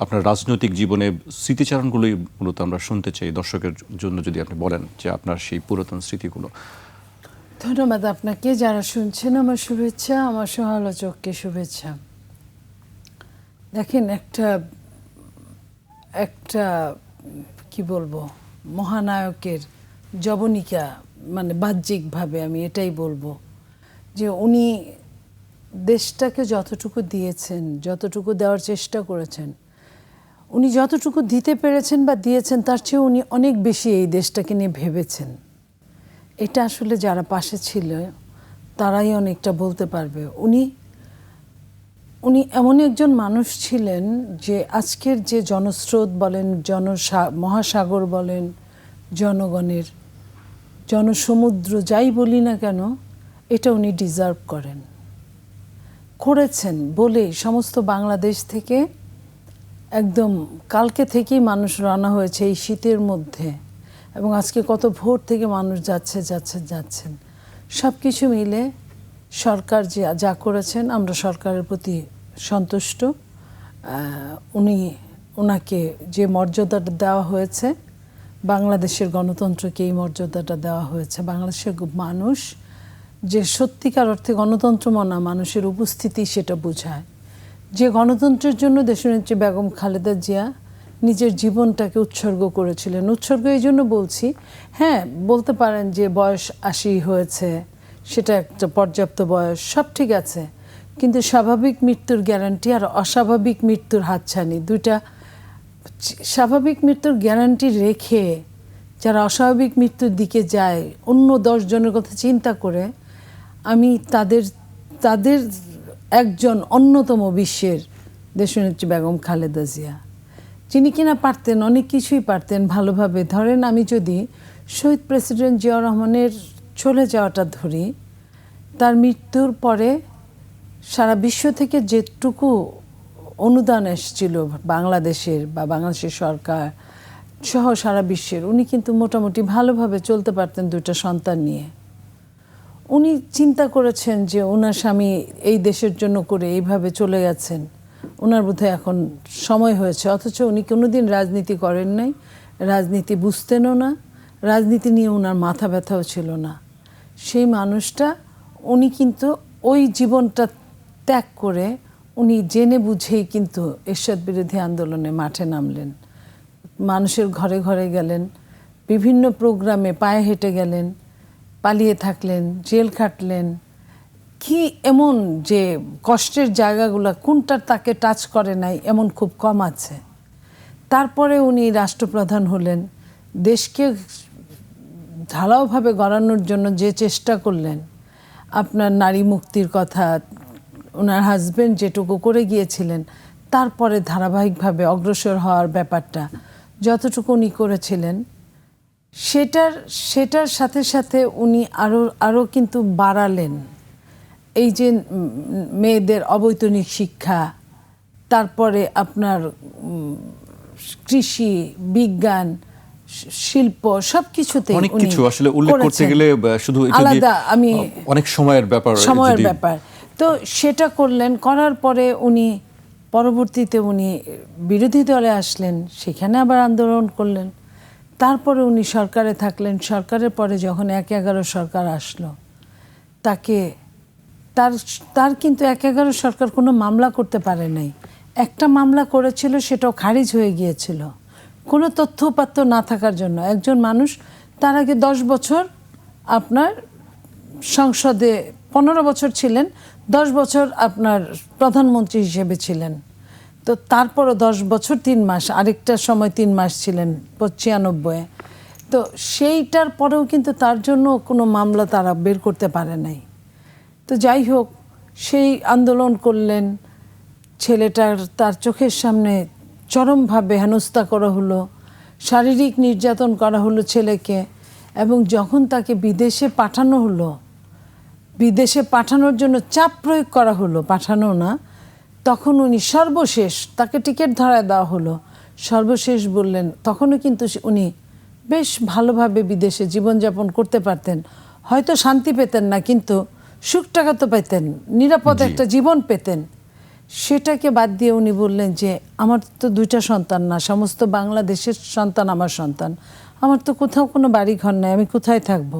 আপনার রাজনৈতিক জীবনে স্মৃতিচারণগুলোই মূলত আমরা শুনতে চাই দর্শকের জন্য যদি আপনি বলেন যে আপনার সেই পুরাতন স্মৃতিগুলো। ধন্যবাদ আপনাকে। যারা শুনছেন, আমার শুভেচ্ছা, আমার সমালোচককে শুভেচ্ছা। দেখেন, একটা একটা, কি বলব, মহানায়কের জবনিকা মানে বাহ্যিকভাবে আমি এটাই বলব যে উনি দেশটাকে যতটুকু দিয়েছেন, যতটুকু দেওয়ার চেষ্টা করেছেন উনি যতটুকু দিতে পেরেছেন বা দিয়েছেন, তার চেয়ে উনি অনেক বেশি এই দেশটাকে নিয়ে ভেবেছেন। এটা আসলে যারা পাশে ছিল, তারাই অনেকটা বলতে পারবে। উনি উনি এমন একজন মানুষ ছিলেন যে আজকের যে জনস্রোত বলেন, জনসা, মহাসাগর বলেন, জনগণের, জনসমুদ্র যাই বলি না কেন, এটা উনি ডিজার্ভ করেন। করেছেন বলে সমস্ত বাংলাদেশ থেকে একদম কালকে থেকেই মানুষ রানা হয়েছে এই শীতের মধ্যে। এবং আজকে কত ভোর থেকে মানুষ যাচ্ছে যাচ্ছে, যাচ্ছেন। সব কিছু মিলে সরকার যে যা করেছেন, আমরা সরকারের প্রতি সন্তুষ্ট। উনি ওনাকে যে মর্যাদাটা দেওয়া হয়েছে, বাংলাদেশের গণতন্ত্রকে এই মর্যাদাটা দেওয়া হয়েছে। বাংলাদেশের মানুষ যে সত্যিকার অর্থে গণতন্ত্র মনা মানুষের উপস্থিতি সেটা বোঝায়। যে গণতন্ত্রের জন্য দেশনেত্রী বেগম খালেদা জিয়া নিজের জীবনটাকে উৎসর্গ করেছিলেন। উৎসর্গ এই জন্য বলছি হ্যাঁ বলতে পারেন যে বয়স আশি হয়েছে, সেটা একটা পর্যাপ্ত বয়স, সব ঠিক আছে। কিন্তু স্বাভাবিক মৃত্যুর গ্যারান্টি আর অস্বাভাবিক মৃত্যুর হাতছানি, দুইটা স্বাভাবিক মৃত্যুর গ্যারান্টি রেখে যারা অস্বাভাবিক মৃত্যুর দিকে যায়, অন্য দশ জনের কথা চিন্তা করে, আমি তাদের তাদের একজন অন্যতম বিশ্বের দেশনেত্রী বেগম খালেদা জিয়া। যিনি কিনা পারতেন, অনেক কিছুই পারতেন ভালোভাবে। ধরেন আমি যদি শহীদ প্রেসিডেন্ট জিয়া রহমানের চলে যাওয়াটা ধরি, তার মৃত্যুর পরে সারা বিশ্ব থেকে যেটুকু অনুদান এসেছিল বাংলাদেশের বা বাংলাদেশের সরকার সহ সারা বিশ্বের, উনি কিন্তু মোটামুটি ভালোভাবে চলতে পারতেন দুটো সন্তান নিয়ে। উনি চিন্তা করেছেন যে ওনার স্বামী এই দেশের জন্য করে এইভাবে চলে গেছেন। ওনার বোধহয় এখন সময় হয়েছে। অথচ উনি কোনোদিন রাজনীতি করেন নাই, রাজনীতি বুঝতেনও না, রাজনীতি নিয়ে ওনার মাথা ব্যথাও ছিল না। সেই মানুষটা, উনি কিন্তু ওই জীবনটা ত্যাগ করে উনি জেনে বুঝেই কিন্তু এরশাদ বিরোধী আন্দোলনে মাঠে নামলেন। মানুষের ঘরে ঘরে গেলেন, বিভিন্ন প্রোগ্রামে পায়ে হেঁটে গেলেন পালিয়ে থাকলেন, জেল খাটলেন, কি এমন যে কষ্টের জায়গাগুলো কোনটা তাকে টাচ করে নাই, এমন খুব কম আছে। তারপরে উনি রাষ্ট্রপ্রধান হলেন, দেশকে ঢালাওভাবে গড়ানোর জন্য যে চেষ্টা করলেন, আপনার নারী মুক্তির কথা ওনার হাজব্যান্ড যেটুকু করে গিয়েছিলেন, তারপরে ধারাবাহিকভাবে অগ্রসর হওয়ার ব্যাপারটা, যতটুকু উনি করেছিলেন সেটার সেটার সাথে সাথে উনি আরও আরও কিন্তু বাড়ালেন। এই যে মেয়েদের অবৈতনিক শিক্ষা তারপরে আপনার কৃষি বিজ্ঞান শিল্প সব কিছুতে অনেক কিছু আসলে উল্লেখ করতে গেলে শুধু আলাদা আমি অনেক সময়ের ব্যাপার সময়ের ব্যাপার। তো সেটা করলেন করার পরে উনি পরবর্তীতে উনি বিরোধী দলে আসলেন সেখানে আবার আন্দোলন করলেন। তারপরে উনি সরকারে থাকলেন। সরকারের পরে যখন এক এগারো সরকার আসলো, তাকে, তার তার কিন্তু এক এগারো সরকার কোনো মামলা করতে পারে নাই। একটা মামলা করেছিল, সেটাও খারিজ হয়ে গিয়েছিল। কোনো তথ্য উপাত্ত না থাকার জন্য। একজন মানুষ, তার আগে দশ বছর আপনার সংসদে, পনেরো বছর ছিলেন, দশ বছর আপনার প্রধানমন্ত্রী হিসেবে ছিলেন। তো তারপরও দশ বছর, তিন মাস, আরেকটা সময় তিন মাস ছিলেন ছিয়ানব্বই তো সেইটার পরেও কিন্তু তার জন্য কোনো মামলা তারা বের করতে পারে নাই। তো যাই হোক, সেই আন্দোলন করলেন, ছেলেটার তার চোখের সামনে চরমভাবে হেনস্থা করা হলো, শারীরিক নির্যাতন করা হলো ছেলেকে, এবং যখন তাকে বিদেশে পাঠানো হলো, বিদেশে পাঠানোর জন্য চাপ প্রয়োগ করা হলো, পাঠানো না তখন উনি সর্বশেষ তাকে টিকিট ধরায় দেওয়া হলো। সর্বশেষ বললেন তখনও কিন্তু উনি বেশ ভালোভাবে বিদেশে জীবনযাপন করতে পারতেন। হয়তো শান্তি পেতেন না কিন্তু সুখ টাকা তো পেতেন নিরাপদ একটা জীবন পেতেন। সেটাকে বাদ দিয়ে উনি বললেন যে আমার তো দুইটা সন্তান না সমস্ত বাংলাদেশের সন্তান আমার সন্তান। আমার তো কোথাও কোনো বাড়ি ঘর নাই আমি কোথায় থাকব?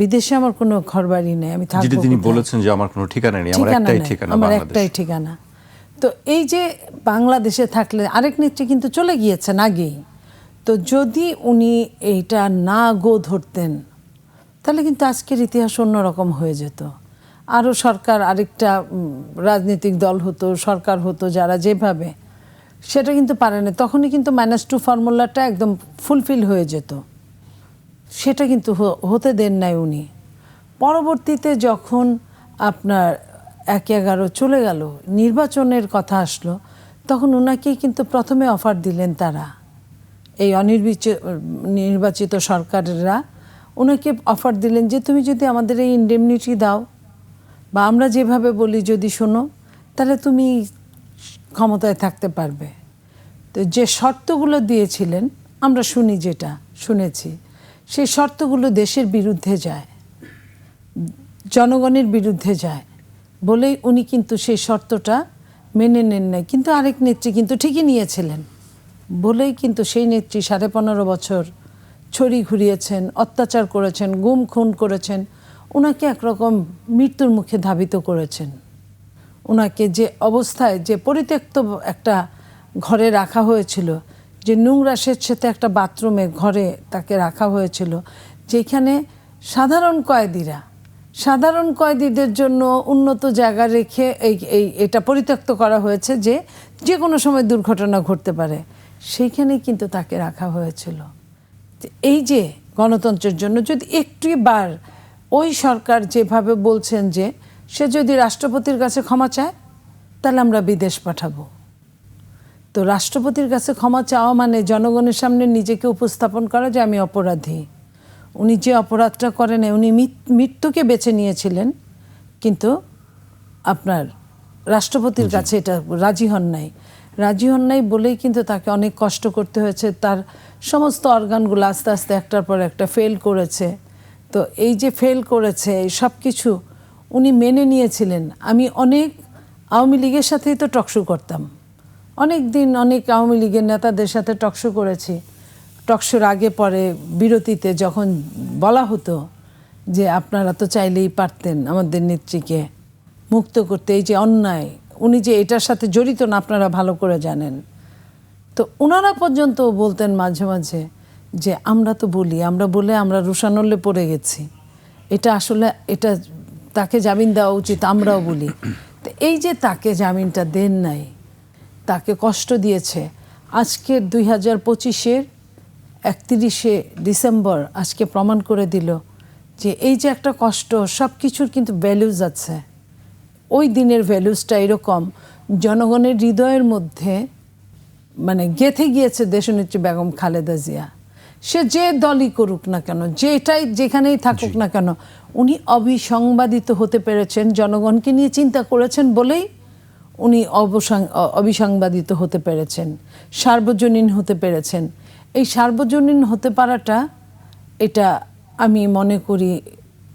বিদেশে আমার কোনো ঘর বাড়ি নেই আমি থাকব তিনি বলেছেন যে আমার কোনো ঠিকানা নেই আমার একটাই ঠিকানা আমার একটাই ঠিকানা। তো এই যে বাংলাদেশে থাকলে আরেক নেত্রী কিন্তু চলে গিয়েছেন আগেই। তো যদি উনি এইটা না গো ধরতেন, তাহলে কিন্তু আজকের ইতিহাস অন্যরকম হয়ে যেত। আরও সরকার আরেকটা রাজনৈতিক দল হতো, সরকার হতো যারা যেভাবে, সেটা কিন্তু পারে না। তখনই কিন্তু মাইনাস টু ফর্মুলাটা একদম ফুলফিল হয়ে যেত। সেটা কিন্তু হতে দেন নাই উনি। পরবর্তীতে যখন আপনার এক এগারো চলে গেল, নির্বাচনের কথা আসলো, তখন ওনাকেই কিন্তু প্রথমে অফার দিলেন তারা। এই অনির্বাচিত নির্বাচিত সরকারেরা ওনাকে অফার দিলেন যে, তুমি যদি আমাদের এই ইন্ডেমনিটি দাও বা আমরা যেভাবে বলি যদি শোনো, তাহলে তুমি ক্ষমতায় থাকতে পারবে। তো যে শর্তগুলো দিয়েছিলেন, আমরা শুনি যেটা, শুনেছি। সেই শর্তগুলো দেশের বিরুদ্ধে যায়, জনগণের বিরুদ্ধে যায়। বলেই উনি কিন্তু সেই শর্তটা মেনে নেন নাই। কিন্তু আরেক নেত্রী কিন্তু ঠিকই নিয়েছিলেন। বলেই কিন্তু সেই নেত্রী সাড়ে পনেরো বছর ছড়ি ঘুরিয়েছেন, অত্যাচার করেছেন, গুম খুন করেছেন ওনাকে একরকম মৃত্যুর মুখে ধাবিত করেছেন। ওনাকে যে অবস্থায় যে পরিত্যক্ত একটা ঘরে রাখা হয়েছিল, যে নোংরা স্বেচ্ছাতে একটা বাথরুমে ঘরে তাকে রাখা হয়েছিল, যেখানে সাধারণ কয়েদিরা সাধারণ কয়েদিদের জন্য উন্নত জায়গা রেখে এই এই, এটা পরিত্যক্ত করা হয়েছে যে যে কোনো সময় দুর্ঘটনা ঘটতে পারে। সেইখানে কিন্তু তাকে রাখা হয়েছিল। এই যে গণতন্ত্রের জন্য যদি একটু বার ওই সরকার যেভাবে বলছেন যে সে যদি রাষ্ট্রপতির কাছে ক্ষমা চায়, তাহলে আমরা বিদেশ পাঠাবো। তো রাষ্ট্রপতির কাছে ক্ষমা চাওয়া মানে জনগণের সামনে নিজেকে উপস্থাপন করা যে আমি অপরাধী। উনি যে অপরাধটা করেন উনি মৃত্যুকে বেছে নিয়েছিলেন কিন্তু আপনার রাষ্ট্রপতির কাছে এটা রাজি হন নাই। রাজি হন নাই বলেই কিন্তু তাকে অনেক কষ্ট করতে হয়েছে। তার সমস্ত অর্গানগুলো আস্তে আস্তে একটার পর একটা ফেল করেছে। তো এই যে ফেল করেছে এই সব কিছু উনি মেনে নিয়েছিলেন। আমি অনেক আওয়ামী লীগের সাথেই তো টকশো করতাম। অনেক দিন অনেক আওয়ামী লীগের নেতাদের সাথে টকশো করেছি। টকশোর আগে পরে বিরতিতে যখন বলা হতো যে আপনারা তো চাইলেই পারতেন আমাদের নেত্রীকে মুক্ত করতে, এই যে অন্যায়, উনি যে এটার সাথে জড়িত না, আপনারা ভালো করে জানেন। তো ওনারা পর্যন্ত বলতেন মাঝে মাঝে যে, আমরা তো বলি, আমরা বলে আমরা রুশানলে পড়ে গেছি। এটা আসলে, এটা তাকে জামিন দেওয়া উচিত, আমরাও বলি। তো এই যে তাকে জামিনটা দেন নাই, তাকে কষ্ট দিয়েছে, আজকের দুই হাজার পঁচিশের একত্রিশে ডিসেম্বর আজকে প্রমাণ করে দিল যে এই যে একটা কষ্ট সব কিছুর কিন্তু ভ্যালুজ আছে। ওই দিনের ভ্যালুজটা এরকম জনগণের হৃদয়ের মধ্যে মানে গেথে গিয়েছে দেশনেত্রী বেগম খালেদা জিয়া। সে যে দলই করুক না কেন যেটাই যেখানেই থাকুক না কেন উনি অবিসংবাদিত হতে পেরেছেন জনগণকে নিয়ে চিন্তা করেছেন বলেই উনি অবসাং- অবিসংবাদিত হতে পেরেছেন সার্বজনীন হতে পেরেছেন। এই সার্বজনীন হতে পারাটা এটা আমি মনে করি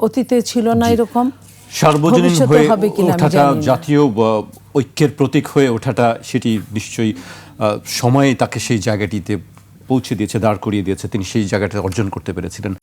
অতীতে ছিল না এরকম। সার্বজনীন হয়ে ওঠাটা জাতীয় ঐক্যের প্রতীক হয়ে ওঠাটা সেটি নিশ্চয়ই সময়ে তাকে সেই জায়গাটিতে পৌঁছে দিয়েছে দাঁড় করিয়ে দিয়েছে তিনি সেই জায়গাটা অর্জন করতে পেরেছিলেন।